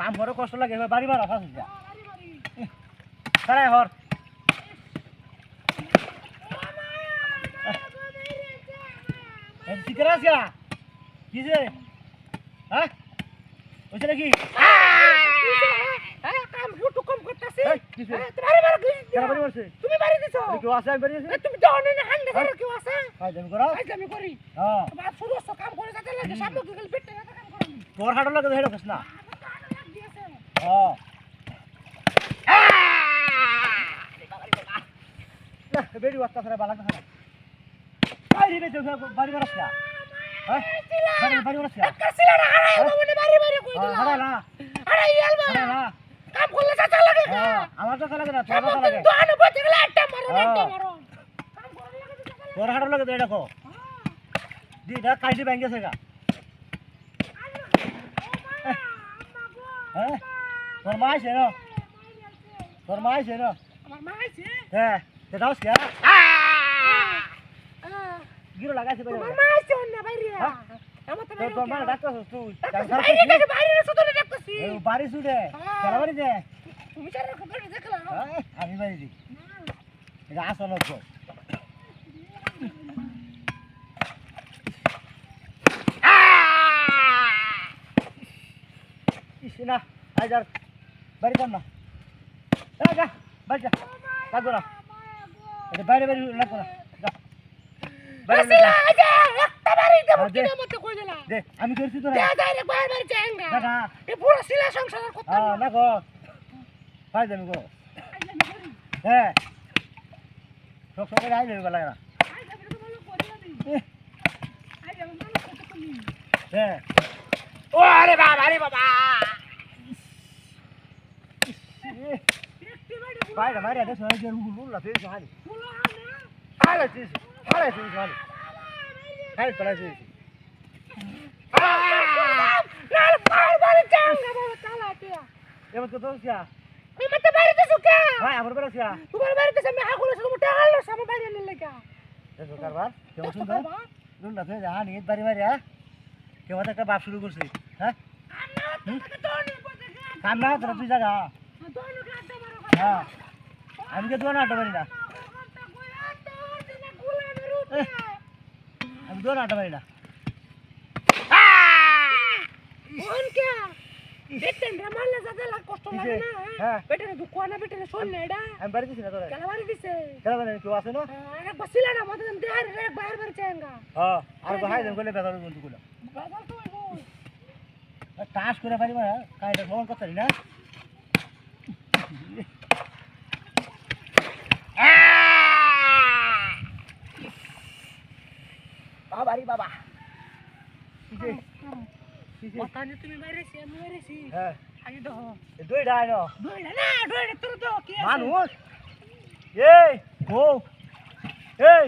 কাম করে কষ্ট লাগে বাড়ি মারা ফাঁস সারাই হর। ঠিক আছে কি যে? হ্যাঁ? নাকি? মারছে। তুমি বাড়ি দিছো। কেউ আছে? আমি বাড়ি আছি? তুমি তো অনেক হান্ডে করে কেউ আছে? হয় তুমি করো। আজ আমি করি। হ্যাঁ। বাপ কাম করে যাতে লাগে সামনে গেল পেটে না কাম করো তোর হাঁটো লাগে হেডো খাস না। হ্যাঁ না, বেরি বাচ্চা ফেরা বালা কথা বাড়ি বেতে বাড়ি মারাস না। হ্যাঁ বাড়ি বাড়ি মারাস না। কাছিলা না হারাই মানে বাড়ি বাড়ি কই দিলা হারাই না। হারাই আলবা হারাই না। কাম করলে যাতে লাগে হ্যাঁ আমার তো লাগে না তোর কথা লাগে তো আনো বতে গেলে একটা মারো। একটা মারো। কাম করলে লাগে তো দি না কাইটি ব্যাংকে সেগা হ্যাঁ? তোর মা আছে না? তোর মা আছে না? আমার মা আছে। হ্যাঁ সেটাও কে আহ গিরো লাগাইছে বাইরে। তোমার মা আছে অন্য বাইরে? হ্যাঁ? আমার তো তোর তোর মা ডাক্তার তুই? বাইরে বাইরে শুধু ডাকতেছি। বাড়ি শুনে। হ্যাঁ। কেন বাড়ি দে তুমি চার রকম করে দেখলা হ্যাঁ, আমি বাড়ি দিই এটা আসল তো না আজ আর বাড়ি যাম না। যা বাড়ি যা লাগবো না। বাইরে বাইরে লাগবো না আমি করছি তো না গো পাই যাবি গো। হ্যাঁ। সব সব আই যাবি লাগে না। হ্যাঁ। ও আরে বাবা আরে বাবা। বাইরে বাইরে হয় যে রুল না তেজ হালি হালে তেজ হালে তেজ হালি হালে পড়া তেজ লাল বাইরে বাইরে যাঙ্গা বাবা চালা তিয়া এমন তো দোস যা আমি মতে বাইরে তো সুকা ভাই, আমার বেলা সিয়া তোমার বাইরে তো আমি হাগুলো শুধু টাহালো সামনে বাইরে নিলে কা দেশ কারবার, কেমন সুন্দর রুল না তেজ হানি বাড়ি বাড়ি হ্যাঁ? কেমন একটা বাপ শুরু করছিস হ্যাঁ? কাম না তোরা তুই জায়গা। হ্যাঁ। আমি কে দোয়া আটা পারি না। আমি দোয়া আটা পারি না। হ্যাঁ বেটারে শোনে এটা আমি বাড়ি দিছি না বাড়ি আছে না এক বসিলা না মত দেহার রে বাইরে বাইরে চাঙ্গা হ্যাঁ আর হাই দেন করলে বেদার বন্ধু গুলো বাজার তো হইবো টাস করে পারি মানে কাইটা ভ্রমণ করতে পারি না বাবারি বাবা কিসে কিসে ওখানে তুমি বাইরেছি আমি বাইরেছি হ্যাঁ আগে দেখো দুই ডাই ন দইলা না দইলা তোর তো কি আছে? মানুষ? এই ও এই